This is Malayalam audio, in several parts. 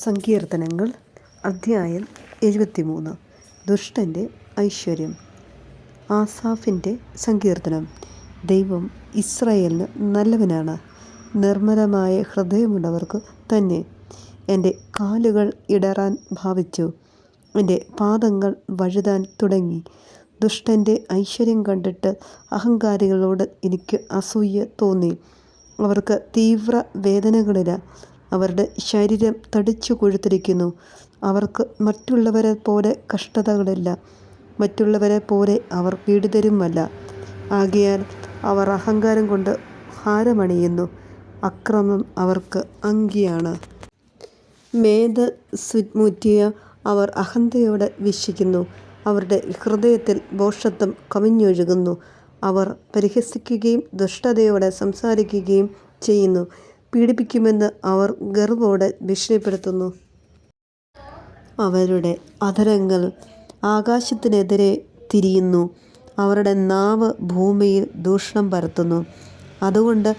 സങ്കീർത്തനങ്ങൾ അധ്യായം എഴുപത്തിമൂന്ന്. ദുഷ്ടന്റെ ഐശ്വര്യം. ആസാഫിന്റെ സങ്കീർത്തനം. ദൈവം ഇസ്രയേലിന് നല്ലവനാണ്. നിർമ്മലമായ ഹൃദയമുള്ളവർക്ക് തന്നെ എന്റെ കാലുകൾ ഇടറാൻ ഭാവിച്ചു. എന്റെ പാദങ്ങൾ വഴുതാൻ തുടങ്ങി. ദുഷ്ടന്റെ ഐശ്വര്യം കണ്ടിട്ട് അഹങ്കാരികളോട് എനിക്ക് അസൂയ തോന്നി. അവർക്ക് തീവ്ര വേദനകളില്ല അവരുടെ ശരീരം തടിച്ചു കൊഴുത്തിരിക്കുന്നു. അവർക്ക് മറ്റുള്ളവരെ പോലെ കഷ്ടതകളില്ല. മറ്റുള്ളവരെ പോലെ അവർ പീഡിതരുമല്ല. ആകയാൽ അവർ അഹങ്കാരം കൊണ്ട് ഹാരമണിയുന്നു അക്രമം അവർക്ക് അങ്കിയാണ്. മേധ സുമുറ്റിയ അവർ അഹന്തയോടെ വീക്ഷിക്കുന്നു അവരുടെ ഹൃദയത്തിൽ ഭോഷത്വം കവിഞ്ഞൊഴുകുന്നു. അവർ പരിഹസിക്കുകയും ദുഷ്ടതയോടെ സംസാരിക്കുകയും ചെയ്യുന്നു. പീഡിപ്പിക്കുമെന്ന് അവർ ഗർവോടെ ഭീഷണിപ്പെടുത്തുന്നു. അവരുടെ അധരങ്ങൾ ആകാശത്തിനെതിരെ തിരിയുന്നു. അവരുടെ നാവ് ഭൂമിയിൽ ദൂഷണം പരത്തുന്നു. അതുകൊണ്ട്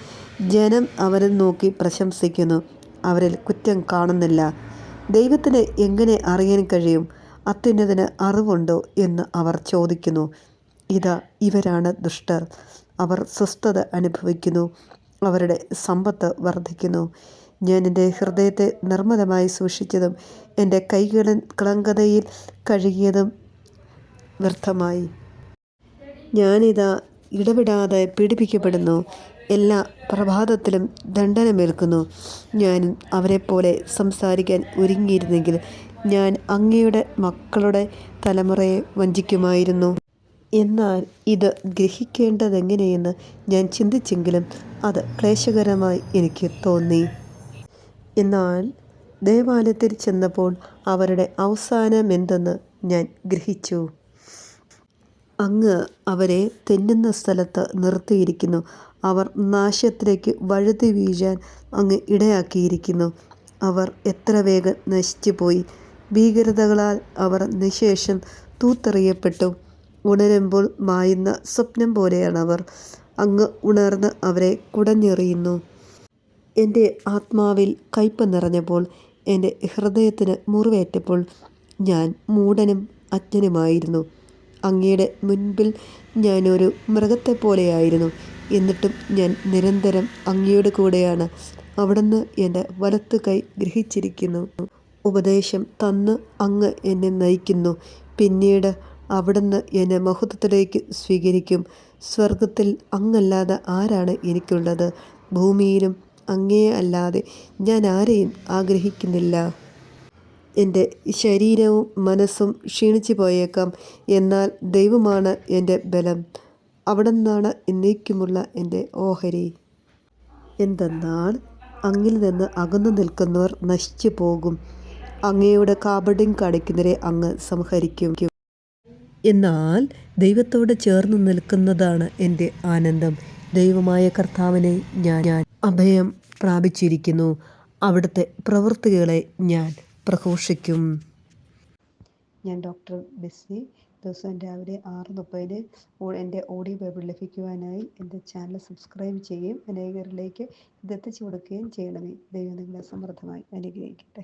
ജനം അവരെ നോക്കി പ്രശംസിക്കുന്നു. അവരിൽ കുറ്റം കാണുന്നില്ല. ദൈവത്തിന് എങ്ങനെ അറിയാൻ കഴിയും? അത്യുന്നതിന് അറിവുണ്ടോ എന്ന് അവർ ചോദിക്കുന്നു. ഇതാ ഇവരാണ് ദുഷ്ടർ. അവർ സ്വസ്ഥത അനുഭവിക്കുന്നു. അവരുടെ സമ്പത്ത് വർദ്ധിക്കുന്നു. ഞാൻ എന്റെ ഹൃദയത്തെ നിർമ്മലമായി സൂക്ഷിച്ചതും എന്റെ കൈകളിൽ കളങ്കതയിൽ കഴുകിയതും വ്യർത്ഥമായി. ഞാനിതാ ഇടപെടാതെ പീഡിപ്പിക്കപ്പെടുന്നു. എല്ലാ പ്രഭാതത്തിലും ദണ്ഡനമേൽക്കുന്നു. ഞാനും അവരെപ്പോലെ സംസാരിക്കാൻ ഒരുങ്ങിയിരുന്നെങ്കിൽ ഞാൻ അങ്ങയുടെ മക്കളുടെ തലമുറയെ വഞ്ചിക്കുമായിരുന്നു. എന്നാൽ ഇത് ഗ്രഹിക്കേണ്ടതെങ്ങനെയെന്ന് ഞാൻ ചിന്തിച്ചെങ്കിലും അത് ക്ലേശകരമായി എനിക്ക് തോന്നി. എന്നാൽ ദേവാലയത്തിൽ ചെന്നപ്പോൾ അവരുടെ അവസാനമെന്തെന്ന് ഞാൻ ഗ്രഹിച്ചു. അങ്ങ് അവരെ തെന്നുന്ന സ്ഥലത്ത് നിർത്തിയിരിക്കുന്നു. അവർ നാശത്തിലേക്ക് വഴുതി വീഴാൻ അങ്ങ് ഇടയാക്കിയിരിക്കുന്നു. അവർ എത്ര വേഗം നശിച്ചു പോയി ഭീകരതകളാൽ അവർ നിശേഷം തൂത്തെറിയപ്പെട്ടു. ഉണരുമ്പോൾ മായുന്ന സ്വപ്നം പോലെയാണവർ. അങ്ങ് ഉണർന്ന് അവരെ കുടഞ്ഞെറിയുന്നു. എന്റെ ആത്മാവിൽ കയ്പ് നിറഞ്ഞപ്പോൾ എന്റെ ഹൃദയത്തിന് മുറിവേറ്റപ്പോൾ ഞാൻ മൂടനും അജ്ഞനുമായിരുന്നു. അങ്ങയുടെ മുൻപിൽ ഞാനൊരു മൃഗത്തെപ്പോലെയായിരുന്നു. എന്നിട്ടും ഞാൻ നിരന്തരം അങ്ങയുടെ കൂടെയാണ്. അവിടുന്ന് എന്റെ വലത്ത് കൈ ഗ്രഹിച്ചിരിക്കുന്നു. ഉപദേശം തന്ന് അങ്ങ് എന്നെ നയിക്കുന്നു. പിന്നീട് അവിടുന്ന് എന്നെ മഹത്വത്തിലേക്ക് സ്വീകരിക്കും. സ്വർഗത്തിൽ അങ്ങല്ലാതെ ആരാണ് എനിക്കുള്ളത്? ഭൂമിയിലും അങ്ങേ അല്ലാതെ ഞാൻ ആരെയും ആഗ്രഹിക്കുന്നില്ല. എന്റെ ശരീരവും മനസ്സും ക്ഷീണിച്ചു പോയേക്കാം. എന്നാൽ ദൈവമാണ് എന്റെ ബലം. അവിടെ നിന്നാണ് എന്നേക്കുമുള്ള എന്റെ ഓഹരി. എന്തെന്നാൽ അങ്ങിൽ നിന്ന് അകന്നു നിൽക്കുന്നവർ നശിച്ചു പോകും. അങ്ങയുടെ കാപട്യം കാണിക്കുന്നവരെ അങ്ങ് സംഹരിക്കും. എന്നാൽ ദൈവത്തോട് ചേർന്ന് നിൽക്കുന്നതാണ് എന്റെ ആനന്ദം. ദൈവമായ കർത്താവിനെ ഞാൻ ഞാൻ അഭയം പ്രാപിച്ചിരിക്കുന്നു. അവിടുത്തെ പ്രവൃത്തികളെ ഞാൻ പ്രഘോഷിക്കും. ഞാൻ ഡോക്ടർ ബിസ്വി ദിവസവും രാവിലെ ആറ് മുപ്പതിന് എന്റെ ഓഡിയോ ബൈബിൾ ലഭിക്കുവാനായി എന്റെ ചാനൽ സബ്സ്ക്രൈബ് ചെയ്യുകയും അനേകരിലേക്ക് ഇതെത്തിച്ചു കൊടുക്കുകയും ചെയ്യണമേ. ദൈവം നിങ്ങളെ സമൃദ്ധമായി അനുഗ്രഹിക്കട്ടെ.